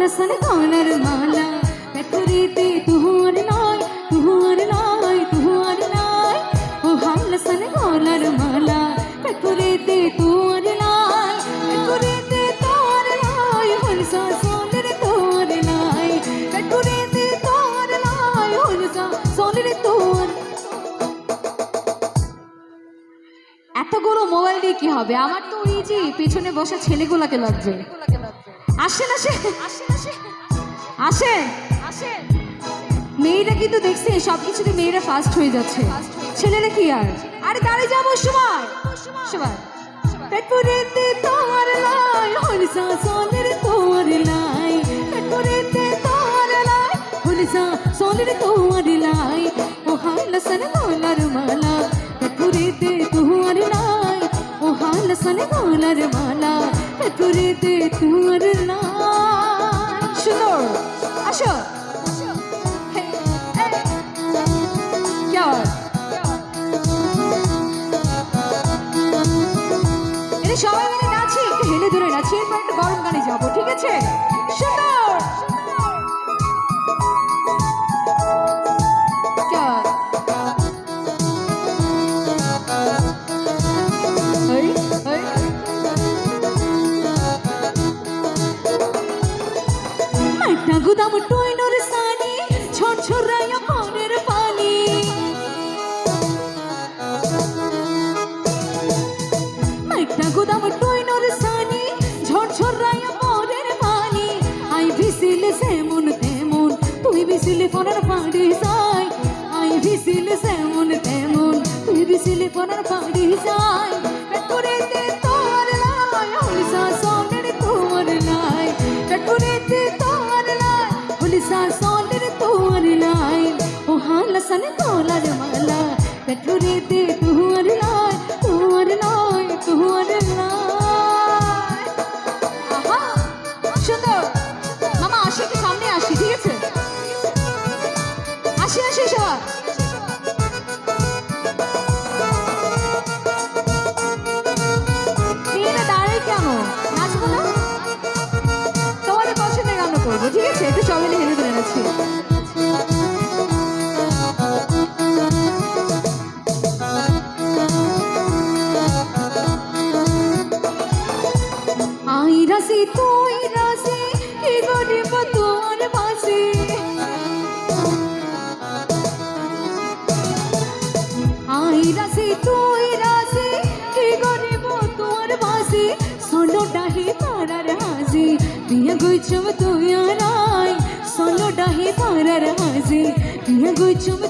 হালসন গলার মালা। পেটুরিতে তুহার লাই তুহার লাই তুহার লাই ও হালসন গলার মালা। পেটুরিতে তুহার লাই পেটুরিতে তোর লাই হলসা সোনের তোর লাই পেটুরিতে তোর লাই হলসা সোনের তোর এতগুলো মোবাইল দিয়ে কি হবে? আমার তো ওই যে পেছনে বসা ছেলেগুলাকে লাগবে আসেন আসেন। আসেন। মেয়েরা কিন্তু দেখছে সব কিছুতে মেয়েরা ফার্স্ট হয়ে যাচ্ছে। ছেলেরা কি আর? আরে দাঁড়িয়ে যাব, সময়। সময়। পেটপুরেতে তোমার লাই হলিসা সোনের তোমার লাই। পেটপুরেতে তোমার লাই হলিসা সোনের তোমার লাই। ও হালসন গলার মালা, পেটপুরেতে তোমার লাই। ও হালসন গলার মালা, পেটপুরেতে তোমার লাই। বসো। সবাই মিলে নাচি একটু হেলে ধরে নাচি এরপর গরম গানে যাব ঠিক আছে? গুদাম টুইনোর সানি ছোট ছোড়াইয়া মনের পানি। মাইটা গুদাম টুইনোর সানি ঝড় ঝড়াইয়া মনের পানি। আই ভিসিল সেমন তেমন, তুই ভিসিলে পরার পাড়ি যাই। আই ভিসিল সেমন তেমন, তুই ভিসিলে পরার পাড়ি যাই। ও হালসন তোলার মালা তুই রাসি কি গরিব তোর বাসি আই রাসি তুই রাসি কি গরিব তোর বাসি সোলো ডাহি পারার হাসি বিয়া গুইছম তুই আরাই সোলো ডাহি পারার হাসি বিয়া গুইছম